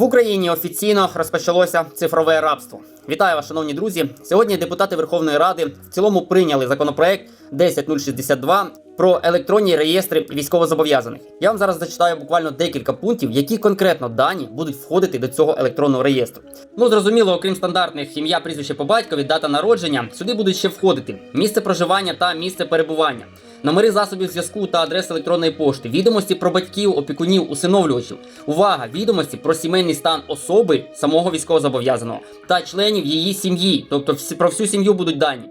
В Україні офіційно розпочалося цифрове рабство. Вітаю вас, шановні друзі. Сьогодні депутати Верховної Ради в цілому прийняли законопроект 10062 про електронні реєстри військовозобов'язаних. Я вам зараз зачитаю буквально декілька пунктів, які конкретно дані будуть входити до цього електронного реєстру. Ну зрозуміло, окрім стандартних ім'я, прізвище по батькові, дата народження, сюди будуть ще входити місце проживання та місце перебування. Номери засобів зв'язку та адреси електронної пошти, відомості про батьків, опікунів, усиновлювачів. Увага! Відомості про сімейний стан особи самого військовозобов'язаного та членів її сім'ї, тобто про всю сім'ю будуть дані.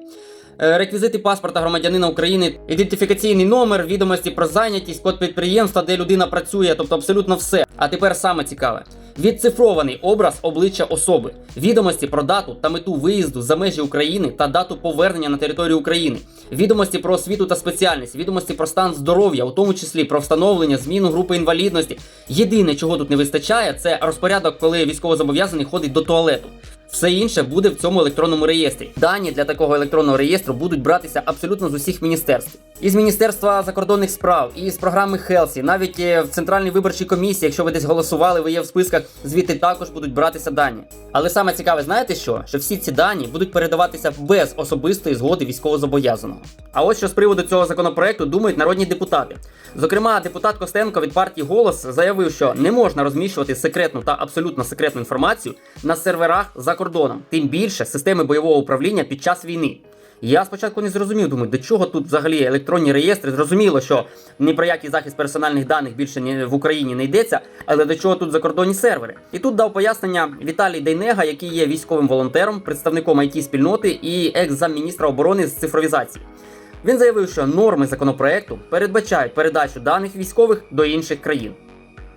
Е, Реквізити паспорта громадянина України, ідентифікаційний номер, відомості про зайнятість, код підприємства, де людина працює, тобто абсолютно все. А тепер саме цікаве. Відцифрований образ обличчя особи, відомості про дату та мету виїзду за межі України та дату повернення на територію України, відомості про освіту та спеціальність, відомості про стан здоров'я, у тому числі про встановлення, зміну групи інвалідності. Єдине, чого тут не вистачає, це розпорядок, коли військовозобов'язаний ходить до туалету. Все інше буде в цьому електронному реєстрі. Дані для такого електронного реєстру будуть братися абсолютно з усіх міністерств. Із Міністерства закордонних справ, і з програми Хелсі, навіть е, в центральній виборчій комісії, якщо ви десь голосували, ви є в списках, звідти також будуть братися дані. Але саме цікаве, знаєте що? Що всі ці дані будуть передаватися без особистої згоди військовозобов'язаного. А ось що з приводу цього законопроекту думають народні депутати. Зокрема, депутат Костенко від партії Голос заявив, що не можна розміщувати секретну та абсолютно секретну інформацію на серверах за кордоном, тим більше системи бойового управління під час війни. Я спочатку не зрозумів, думаю, до чого тут взагалі електронні реєстри. Зрозуміло, що ні про який захист персональних даних більше в Україні не йдеться, але до чого тут закордонні сервери? І тут дав пояснення Віталій Дейнега, який є військовим волонтером, представником it спільноти і екс-замміністра оборони з цифровізації. Він заявив, що норми законопроекту передбачають передачу даних військових до інших країн.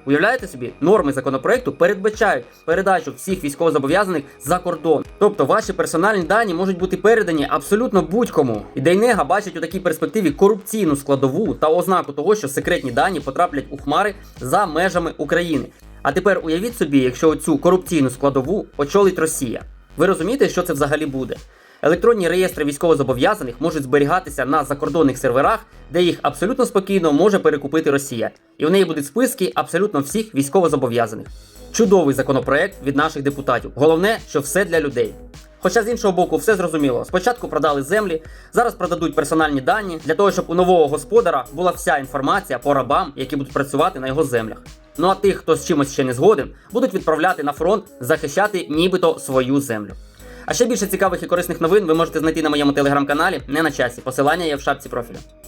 Уявляєте собі, норми законопроекту передбачають передачу всіх військовозобов'язаних за кордон. Тобто ваші персональні дані можуть бути передані абсолютно будь-кому. І Дейнега бачить у такій перспективі корупційну складову та ознаку того, що секретні дані потраплять у хмари за межами України. А тепер уявіть собі, якщо цю корупційну складову очолить Росія. Ви розумієте, що це взагалі буде? Електронні реєстри військовозобов'язаних можуть зберігатися на закордонних серверах, де їх абсолютно спокійно може перекупити Росія. І в неї будуть списки абсолютно всіх військовозобов'язаних. Чудовий законопроект від наших депутатів. Головне, що все для людей. Хоча з іншого боку, все зрозуміло. Спочатку продали землі, зараз продадуть персональні дані для того, щоб у нового господара була вся інформація по рабам, які будуть працювати на його землях. Ну а тих, хто з чимось ще не згоден, будуть відправляти на фронт захищати нібито свою землю. А ще більше цікавих і корисних новин ви можете знайти на моєму телеграм-каналі не на часі. Посилання є в шапці профілю.